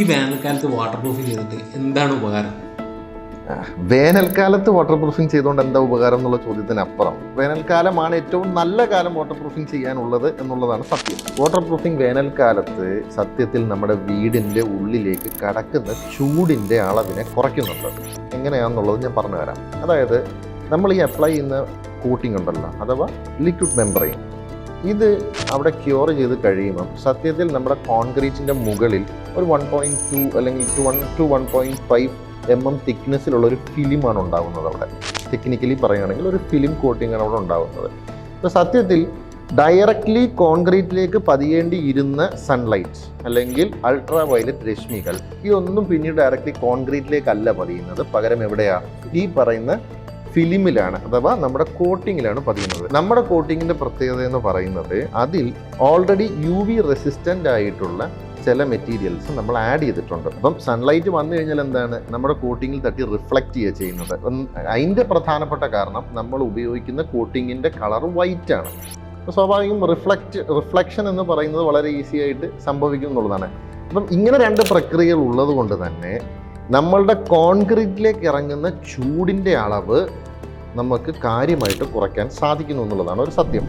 ഈ വേനൽക്കാലത്ത് water proofing ചെയ്തിട്ട് എന്താണ് ഉപകാരം? വേനൽക്കാലത്ത് വാട്ടർ പ്രൂഫിംഗ് ചെയ്തുകൊണ്ട് എന്താ ഉപകാരം എന്നുള്ള ചോദ്യത്തിന് അപ്പുറം വേനൽക്കാലമാണ് ഏറ്റവും നല്ല കാലം വാട്ടർ പ്രൂഫിംഗ് ചെയ്യാനുള്ളത് എന്നുള്ളതാണ് സത്യം. വാട്ടർ പ്രൂഫിംഗ് വേനൽക്കാലത്ത് സത്യത്തിൽ നമ്മുടെ വീടിന്റെ ഉള്ളിലേക്ക് കടക്കുന്ന ചൂടിന്റെ അളവിനെ കുറയ്ക്കുന്നുണ്ട്. എങ്ങനെയാണെന്നുള്ളത് ഞാൻ പറഞ്ഞു തരാം അതായത് നമ്മൾ ഈ അപ്ലൈ ചെയ്യുന്ന കോട്ടിംഗ് ഉണ്ടല്ലോ അഥവാ ലിക്വിഡ് മെമ്പറൈൻ ഇത് അവിടെ ക്യൂർ ചെയ്ത് കഴിയുമ്പം സത്യത്തിൽ നമ്മുടെ കോൺക്രീറ്റിന്റെ മുകളിൽ ഒരു വൺ പോയിന്റ് ടു അല്ലെങ്കിൽ two one two one point five M M തിക്നെസ്സിലുള്ള ഒരു ഫിലിമാണ് ഉണ്ടാകുന്നത് അവിടെ. ടെക്നിക്കലി പറയുകയാണെങ്കിൽ ഒരു ഫിലിം കോട്ടിംഗ് ആണ് അവിടെ ഉണ്ടാകുന്നത്. അപ്പോൾ സത്യത്തിൽ ഡയറക്റ്റ്ലി കോൺക്രീറ്റിലേക്ക് പതിയേണ്ടി ഇരുന്ന സൺലൈറ്റ് അല്ലെങ്കിൽ അൾട്രാ വയലറ്റ് രശ്മികൾ ഈ ഒന്നും പിന്നീട് ഡയറക്റ്റ്ലി കോൺക്രീറ്റിലേക്കല്ല പതിയുന്നത്. പകരം എവിടെയാണ്? ഈ പറയുന്ന ഫിലിമിലാണ് അഥവാ നമ്മുടെ കോട്ടിങ്ങിലാണ് പതിയുന്നത്. നമ്മുടെ കോട്ടിങ്ങിന്റെ പ്രത്യേകത എന്ന് പറയുന്നത് അതിൽ ഓൾറെഡി യു വി റെസിസ്റ്റന്റ് ആയിട്ടുള്ള ചില മെറ്റീരിയൽസ് നമ്മൾ ആഡ് ചെയ്തിട്ടുണ്ട്. അപ്പം സൺലൈറ്റ് വന്നു കഴിഞ്ഞാൽ എന്താണ്? നമ്മുടെ കോട്ടിങ്ങിൽ തട്ടി റിഫ്ലക്റ്റ് ചെയ്യുക ചെയ്യുന്നത്. അതിന്റെ പ്രധാനപ്പെട്ട കാരണം നമ്മൾ ഉപയോഗിക്കുന്ന കോട്ടിങ്ങിന്റെ കളർ വൈറ്റ് ആണ്. സ്വാഭാവികം റിഫ്ലക്റ്റ് റിഫ്ലക്ഷൻ എന്ന് പറയുന്നത് വളരെ ഈസി ആയിട്ട് സംഭവിക്കും എന്നുള്ളതാണ്. അപ്പം ഇങ്ങനെ രണ്ട് പ്രക്രിയകൾ ഉള്ളത് കൊണ്ട് തന്നെ നമ്മളുടെ കോൺക്രീറ്റിലേക്ക് ഇറങ്ങുന്ന ചൂടിന്റെ അളവ് നമുക്ക് കാര്യമായിട്ട് കുറയ്ക്കാൻ സാധിക്കുന്നു എന്നുള്ളതാണ് ഒരു സത്യം.